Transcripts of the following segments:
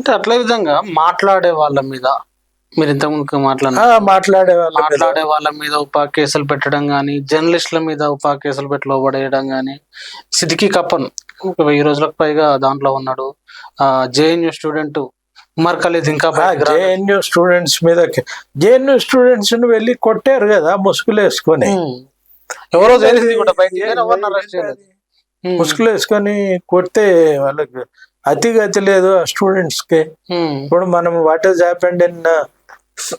అంటే అట్లే విధంగా మాట్లాడే వాళ్ళ మీద మీరు ఇంతకుముందు మాట్లాడిన మాట్లాడే. మాట్లాడే వాళ్ళ మీద ఉపా కేసులు పెట్టడం కానీ జర్నలిస్టుల మీద ఉపా కేసులు పెట్టి లోబడేయడం కానీ సిద్దికి కప్పన్ ఒక వెయ్యి రోజులకు పైగా దాంట్లో ఉన్నాడు ఆ జేఎన్యూ స్టూడెంట్ ఉమర్ ఖలీద్ ఇంకా. జేఎన్యూ స్టూడెంట్స్ మీద జేఎన్యూ స్టూడెంట్స్ని వెళ్ళి కొట్టారు కదా ముసుగులు వేసుకొని. ఎవరో తెలిసింది కూడా. ముసుగులు వేసుకొని కొడితే వాళ్ళకి అతిగతి లేదు ఆ స్టూడెంట్స్కి ఉమ్. ఇప్పుడు మనం what is happened in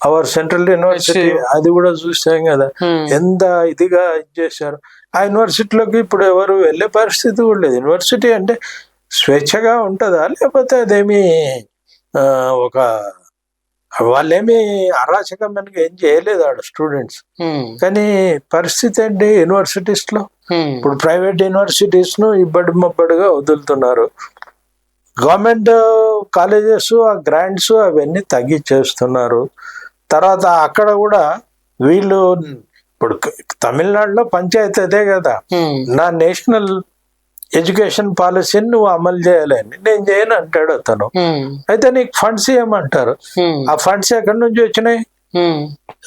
our central university. అది కూడా చూసాం కదా ఉమ్. ఎంత ఇదిగా ఇది చేశారు ఆ యూనివర్సిటీలోకి ఇప్పుడు ఎవరు వెళ్ళే పరిస్థితి కూడా లేదు యూనివర్సిటీ అంటే స్వేచ్ఛగా ఉంటుందా లేకపోతే అదేమి ఒక వాళ్ళేమి అరాచకమైన ఏం చేయలేదు ఆడ స్టూడెంట్స్ ఉమ్. కానీ పరిస్థితి ఏంటి యూనివర్సిటీస్లో. ఇప్పుడు ప్రైవేట్ యూనివర్సిటీస్ను ఇబ్బడి మబ్బడిగా వదులుతున్నారు గవర్నమెంట్ కాలేజెస్ ఆ గ్రాంట్స్ అవన్నీ తగ్గించేస్తున్నారు తర్వాత అక్కడ కూడా వీళ్ళు ఇప్పుడు తమిళనాడులో పంచాయతీ అదే కదా. నా నేషనల్ ఎడ్యుకేషన్ పాలసీని నువ్వు అమలు చేయాలని నేను చేయను అంటాడు అతను. అయితే నీకు ఫండ్స్ ఉమ్. ఆ ఫండ్స్ ఎక్కడి నుంచి వచ్చినాయి.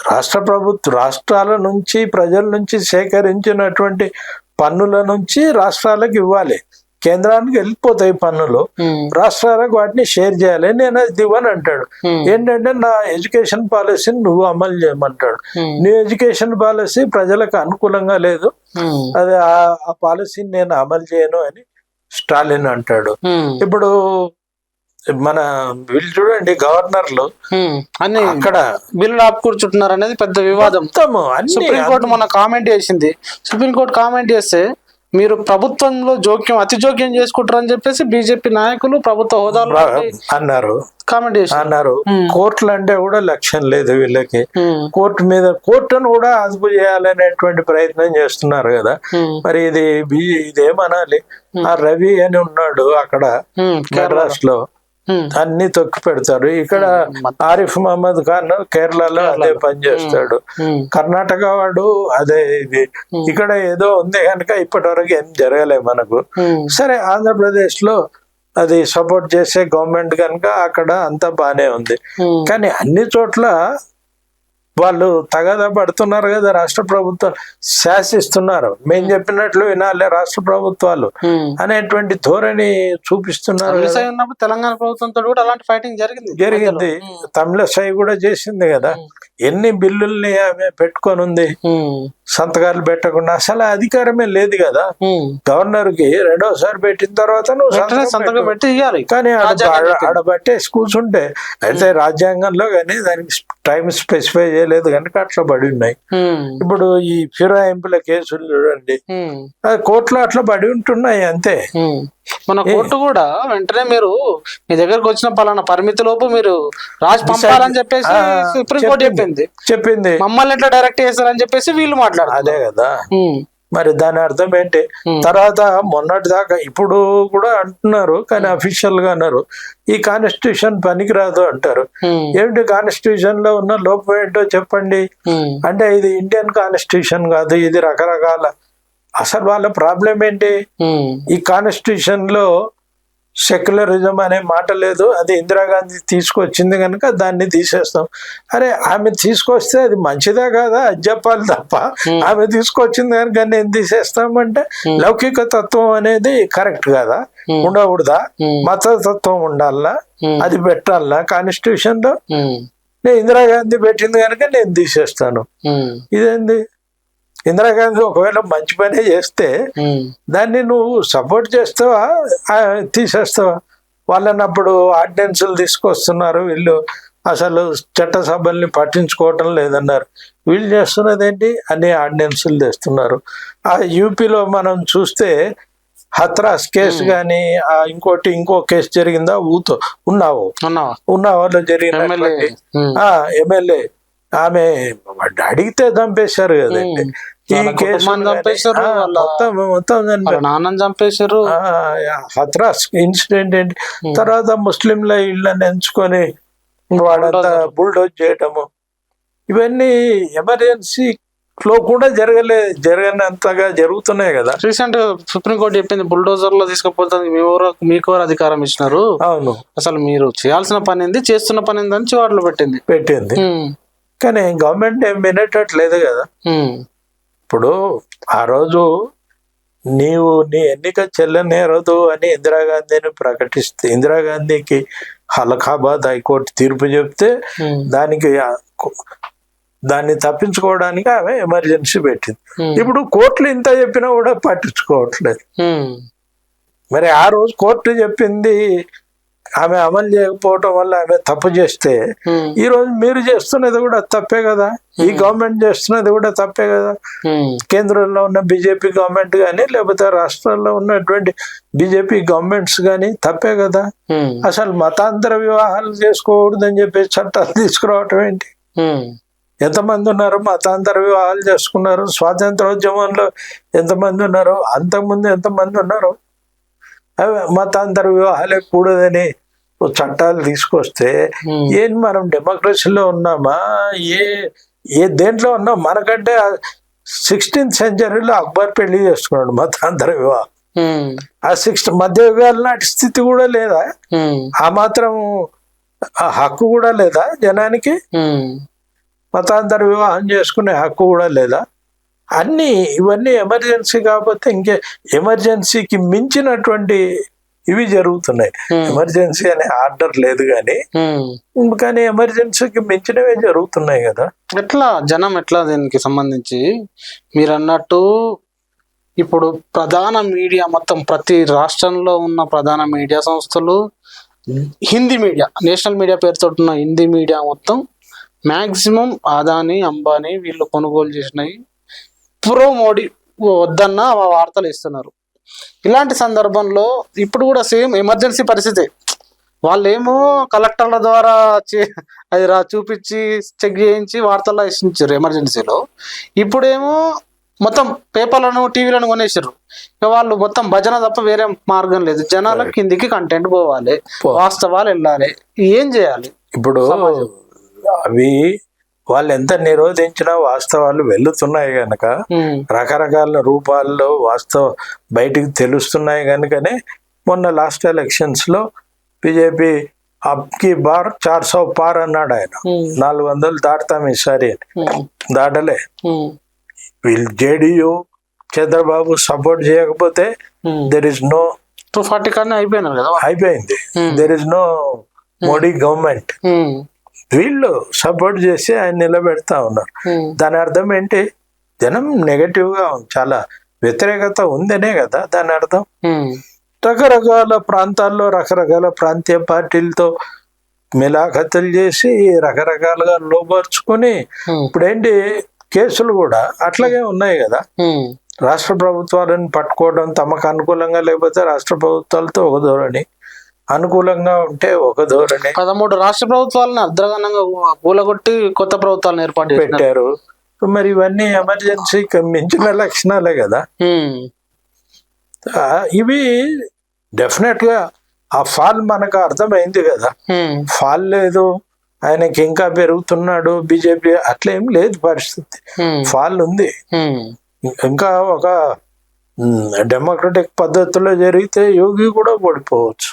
రాష్ట్ర ప్రభుత్వ రాష్ట్రాల నుంచి ప్రజల నుంచి సేకరించినటువంటి పన్నుల నుంచి రాష్ట్రాలకు ఇవ్వాలి కేంద్రానికి వెళ్ళిపోతాయి పన్నులు. రాష్ట్రాలకు వాటిని షేర్ చేయాలి నేను అది ఇవ్వను అంటాడు. ఏంటంటే నా ఎడ్యుకేషన్ పాలసీని నువ్వు అమలు చేయమంటాడు. నీ ఎడ్యుకేషన్ పాలసీ ప్రజలకు అనుకూలంగా లేదు. అది ఆ- పాలసీని నేను అమలు చేయను అని స్టాలిన్ అంటాడు. ఇప్పుడు మన వీళ్ళు చూడండి గవర్నర్లు. అన్ని అక్కడ బిల్లులు ఆపుకూర్చుంటున్నారు అనేది పెద్ద వివాదం సుప్రీంకోర్టు మొన్న కామెంట్ చేసింది సుప్రీంకోర్టు కామెంట్ చేస్తే మీరు ప్రభుత్వంలో జోక్యం అతి జోక్యం చేసుకుంటారని చెప్పేసి బీజేపీ నాయకులు ప్రభుత్వ హోదాలో అన్నారు. కామెంట్ చేసి అన్నారు. కోర్టులు అంటే కూడా లక్ష్యం లేదు వీళ్ళకి. కోర్టు మీద కోర్టును కూడా అదుపు చేయాలనేటువంటి ప్రయత్నం చేస్తున్నారు కదా. మరి ఇది ఇదేమనాలి? ఆ రవి అని ఉన్నాడు అక్కడ ఉమ్. అన్ని తొక్కి పెడతారు. ఇక్కడ ఆరిఫ్ మహమ్మద్ ఖాన్ కేరళలో అదే పని చేస్తాడు. కర్ణాటక వాడు అదే ఇది. ఇక్కడ ఏదో ఉంది కనుక ఇప్పటి వరకు ఏం జరగలే మనకు. సరే ఆంధ్రప్రదేశ్లో అది సపోర్ట్ చేసే గవర్నమెంట్ కనుక అక్కడ అంతా బానే ఉంది. కానీ అన్ని చోట్ల వాళ్ళు తగదా పడుతున్నారు కదా రాష్ట్ర ప్రభుత్వం శాసిస్తున్నారు మేము చెప్పినట్లు వినాలి రాష్ట్ర ప్రభుత్వాలు. అనేటువంటి ధోరణి చూపిస్తున్నారు ఉన్నప్పుడు తెలంగాణ ప్రభుత్వంతో కూడా అలాంటి ఫైటింగ్ జరిగింది జరిగింది మధ్యలో. తమిళసై కూడా చేసింది కదా ఎన్ని బిల్లుల్ని ఆమె పెట్టుకొని ఉంది. సంతకాలు పెట్టకుండా అసలు అధికారమే లేదు కదా. గవర్నర్కి రెండోసారి పెట్టిన తర్వాత నువ్వు సంతకం పెట్టు. ఇవ్వాలి కానీ ఆడ- రాజ్యాంగం ఆడ- చెప్పింది. ఆడ పట్టేసి కూర్చుంటే అయితే రాజ్యాంగంలో కానీ దానికి టైం స్పెసిఫై చేయలేదు కనుక అట్లా పడి ఉన్నాయి. ఇప్పుడు ఈ ఫిరాయింపుల కేసులు చూడండి. కోర్టులో అట్లా పడి ఉంటున్నాయి అంతే. మన కోర్టు కూడా వెంటనే మీరు మీ దగ్గరకు వచ్చిన పలానా పరిమితి లోపు మీరు రాసి పంపాలని చెప్పేసి సుప్రీంకోర్టు చెప్పింది. చెప్పింది. చెప్పింది. మమ్మల్ని ఎట్లా డైరెక్ట్ చేస్తారని చెప్పేసి వీళ్ళు మాట్లాడారు అదే కదా. మరి దాని అర్థం ఏంటి? తర్వాత మొన్నటి దాకా ఇప్పుడు కూడా అంటున్నారు కానీ అఫీషియల్గా అన్నారు ఈ కాన్స్టిట్యూషన్ పనికిరాదు అంటారు. ఏమిటి కాన్స్టిట్యూషన్లో ఉన్న లోపం ఏంటో చెప్పండి? అంటే ఇది ఇండియన్ కాన్స్టిట్యూషన్ కాదు ఇది రకరకాల. అసలు వాళ్ళ ప్రాబ్లం ఏంటి? ఈ కాన్స్టిట్యూషన్లో సెక్యులరిజం అనే మాట లేదు. అది ఇందిరాగాంధీ తీసుకొచ్చింది కనుక దాన్ని తీసేస్తాం. అరే ఆమె తీసుకొస్తే అది మంచిదా కాదా? అది చెప్పాలి తప్ప. ఆమె తీసుకొచ్చింది కనుక నేను తీసేస్తామంటే లౌకిక తత్వం అనేది కరెక్ట్ కదా? ఉండకూడదా? మత తత్వం ఉండాలనా? అది పెట్టాలనా? కాన్స్టిట్యూషన్లో నేను ఇందిరాగాంధీ పెట్టింది కనుక నేను తీసేస్తాను. ఇదేంది? ఇందిరాగాంధీ ఒకవేళ మంచి పనే చేస్తే దాన్ని నువ్వు సపోర్ట్ చేస్తావా? తీసేస్తావా? వాళ్ళని అప్పుడు ఆర్డినెన్సులు తీసుకొస్తున్నారు. వీళ్ళు అసలు చట్టసభల్ని పట్టించుకోవటం లేదన్నారు. వీళ్ళు చేస్తున్నది ఏంటి అన్ని ఆర్డినెన్సులు తెస్తున్నారు ఆ యూపీలో మనం చూస్తే హత్రాస్ కేసు కానీ ఇంకోటి ఇంకో కేసు జరిగిందా? ఊతో ఉన్నావు. ఉన్నావా? ఉన్నావాలో జరిగిన ఎమ్మెల్యే. ఆమె అడిగితే చంపేశారు కదండి. చంపేశారు, మొత్తం నాన్నని చంపేశారు. హత్రాస్ ఇన్సిడెంట్ ఏంటి? తర్వాత ముస్లింల ఇళ్ళని ఎంచుకొని వాళ్ళంతా బుల్డోజ్ చేయటము. ఇవన్నీ ఎమర్జెన్సీ లో కూడా జరగలే జరగనంతగా జరుగుతున్నాయి కదా. రీసెంట్గా సుప్రీంకోర్టు చెప్పింది బుల్డోజర్లో తీసుకుపోతే మీరెవరో మీకు ఎవరు అధికారం ఇచ్చినారు. అవును. అసలు మీరు చేయాల్సిన పని ఏంది? చేస్తున్న పని ఏంది అని చివాట్లో పెట్టింది. పెట్టింది. కానీ గవర్నమెంట్ ఏం వినేటట్లేదు కదా. ఇప్పుడు ఆ రోజు నీవు నీ ఎన్నిక చెల్లనేరదు అని ఇందిరాగాంధీని ప్రకటిస్తే ఇందిరాగాంధీకి అలహాబాద్ హైకోర్టు తీర్పు చెప్తే దానికి దాన్ని తప్పించుకోవడానికి ఆమె ఎమర్జెన్సీ పెట్టింది. ఇప్పుడు కోర్టులు ఇంత చెప్పినా కూడా పట్టించుకోవట్లేదు. మరి ఆ రోజు కోర్టు చెప్పింది ఆమె అమలు చేయకపోవటం వల్ల ఆమె తప్పు చేస్తే ఈ రోజు మీరు చేస్తున్నది కూడా తప్పే కదా? ఈ గవర్నమెంట్ చేస్తున్నది కూడా తప్పే కదా? కేంద్రంలో ఉన్న బీజేపీ గవర్నమెంట్ కానీ లేకపోతే రాష్ట్రాల్లో ఉన్నటువంటి బీజేపీ గవర్నమెంట్స్ కానీ తప్పే కదా? అసలు మతాంతర వివాహాలు చేసుకోకూడదని చెప్పి చట్టాలు తీసుకురావటం ఏంటి? ఎంతమంది ఉన్నారు మతాంతర వివాహాలు చేసుకున్నారు? స్వాతంత్రోద్యమంలో ఎంతమంది ఉన్నారు? అంతకుముందు ఎంతమంది ఉన్నారు? మతాంతర వివాహాలే కూడదని చట్టాలు తీసుకొస్తే. ఏం మనం డెమోక్రసీలో ఉన్నామా? ఏ ఏ దేంట్లో ఉన్నాం? మనకంటే సిక్స్టీన్త్ సెంచరీలో అక్బర్ పెళ్ళి చేసుకున్నాడు మతాంతర వివాహం. ఆ సిక్స్త్ మధ్య యుగాల నాటి స్థితి కూడా లేదా? ఆ మాత్రం హక్కు కూడా లేదా జనానికి? మతాంతర వివాహం చేసుకునే హక్కు కూడా లేదా? అన్ని ఇవన్నీ ఎమర్జెన్సీ కాకపోతే ఇంకే ఎమర్జెన్సీకి మించినటువంటి ఇవి జరుగుతున్నాయి. ఎమర్జెన్సీ అనే ఆర్డర్ లేదు కానీ ఉమ్. కానీ ఎమర్జెన్సీకి మించినవే జరుగుతున్నాయి కదా. ఎట్లా? జనం ఎట్లా దీనికి సంబంధించి? మీరు అన్నట్టు ఇప్పుడు ప్రధాన మీడియా మొత్తం ప్రతి రాష్ట్రంలో ఉన్న ప్రధాన మీడియా సంస్థలు హిందీ మీడియా నేషనల్ మీడియా పేరుతో ఉన్న హిందీ మీడియా మొత్తం మాక్సిమం అదాని అంబానీ వీళ్ళు కొనుగోలు చేసినవి. ప్రో మోడీ వద్దన్న వార్తలు ఇస్తున్నారు. ఇలాంటి సందర్భంలో ఇప్పుడు కూడా సేమ్ ఎమర్జెన్సీ పరిస్థితి. వాళ్ళేమో కలెక్టర్ల ద్వారా అది రా చూపించి చెక్ చేయించి వార్తల్లో ఇచ్చించారు ఎమర్జెన్సీలో. ఇప్పుడేమో మొత్తం పేపర్లను టీవీలను కొనేసారు ఇక వాళ్ళు మొత్తం భజన తప్ప వేరే మార్గం లేదు. జనాల కిందికి కంటెంట్ పోవాలి. వాస్తవాలు వెళ్ళాలి. ఏం చేయాలి? ఇప్పుడు. అవి వాళ్ళు ఎంత నిరోధించినా వాస్తవాలు వెళ్తున్నాయి గనక రకరకాల రూపాల్లో వాస్తవ బయటికి తెలుస్తున్నాయి కనుకనే మొన్న లాస్ట్ ఎలక్షన్స్లో బీజేపీ అబ్కి బార్ చార్ సో పార్ అన్నాడు ఆయన. నాలుగు వందలు దాటుతాం ఈసారి అని. దాటలే. వీళ్ళు జేడీయూ చంద్రబాబు సపోర్ట్ చేయకపోతే. There is no two forty కానీ అయిపోయినారు కదా అయిపోయింది. There is no Modi government. వీళ్ళు సపోర్ట్ చేసి ఆయన నిలబెడతా ఉన్నారు. దాని అర్థం ఏంటి? జనం నెగటివ్గా ఉంది. చాలా వ్యతిరేకత ఉందనే కదా దాని అర్థం. రకరకాల ప్రాంతాల్లో రకరకాల ప్రాంతీయ పార్టీలతో మిలాఖతులు చేసి రకరకాలుగా లోపరుచుకొని ఉమ్, ఇప్పుడు ఏంటి కేసులు కూడా అట్లాగే ఉన్నాయి కదా. రాష్ట్ర ప్రభుత్వాలను పట్టుకోవడం తమకు అనుకూలంగా లేకపోతే రాష్ట్ర ప్రభుత్వాలతో ఒక ధోరణి. అనుకూలంగా ఉంటే ఒక ధోరణి. పదమూడు రాష్ట్ర ప్రభుత్వాలను అర్ధగనంగా కూలగొట్టి కొత్త ప్రభుత్వాలను ఏర్పాటు పెట్టారు. మరి ఇవన్నీ ఎమర్జెన్సీకి మించిన లక్షణాలే కదా. ఇవి డెఫినెట్గా ఆ ఫాల్ మనకు అర్థమైంది కదా. ఫాల్ లేదు ఆయనకి ఇంకా పెరుగుతున్నాడు బీజేపీ అట్లేం లేదు పరిస్థితి. ఫాల్ ఉంది. ఇంకా ఒక డెమోక్రటిక్ పద్ధతిలో జరిగితే యోగి కూడా ఓడిపోవచ్చు.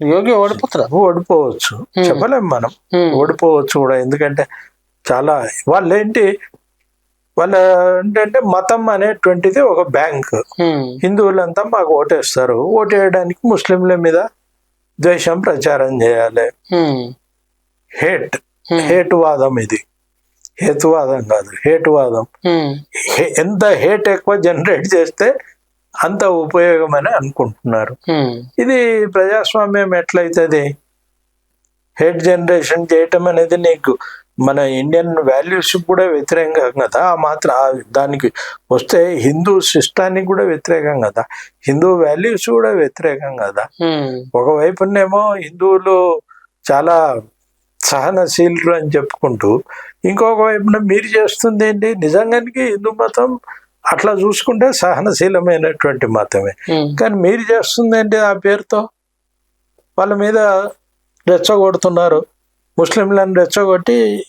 యోగి ఓడిపోతారా? ఓడిపోవచ్చు. చెప్పలేం మనం. ఓడిపోవచ్చు కూడా. ఎందుకంటే చాలా వాళ్ళు ఏంటి వాళ్ళ ఏంటంటే మతం అనేటువంటిది ఒక బ్యాంక్. హిందువులంతా మాకు ఓటేస్తారు. ఓటేయడానికి ముస్లింల మీద ద్వేషం ప్రచారం చేయాలి. హేట్. ఉమ్, హేటువాదం ఇది. హేతువాదం కాదు. హేటువాదం. ఎంత హేట్ ఎక్కువ జనరేట్ చేస్తే అంత ఉపయోగం అని అనుకుంటున్నారు ఇది ప్రజాస్వామ్యం ఎట్లయితుంది? హేట్ జనరేషన్ చేయటం అనేది నీకు మన ఇండియన్ వాల్యూస్ కూడా వ్యతిరేకం కదా? ఆ మాత్రం ఆ దానికి వస్తే హిందూ సిస్టానికి కూడా వ్యతిరేకం కదా? హిందూ వాల్యూస్ కూడా వ్యతిరేకం కదా? ఒకవైపునేమో హిందువులు చాలా సహనశీలురు అని చెప్పుకుంటూ ఇంకొక వైపున మీరు చేస్తుంది ఏంటి నిజంగానికి హిందూ మతం అట్లా చూసుకుంటే సహనశీలమైనటువంటి మతమే. కానీ మీరు చేస్తుంది ఏంటి ఆ పేరుతో? వాళ్ళ మీద రెచ్చగొడుతున్నారు. ముస్లింలను రెచ్చగొట్టి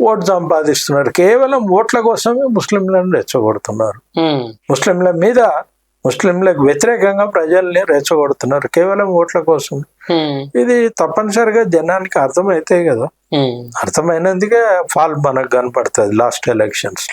ఓటు సంపాదిస్తున్నారు. కేవలం ఓట్ల కోసమే ముస్లింలను రెచ్చగొడుతున్నారు. ముస్లింల మీద ముస్లింలకు వ్యతిరేకంగా ప్రజల్ని రెచ్చగొడుతున్నారు. కేవలం ఓట్ల కోసం. ఇది తప్పనిసరిగా జనానికి అర్థమైతే కదా. అర్థమైనందుకే ఫాల్ మనకు కనపడుతుంది లాస్ట్ ఎలక్షన్స్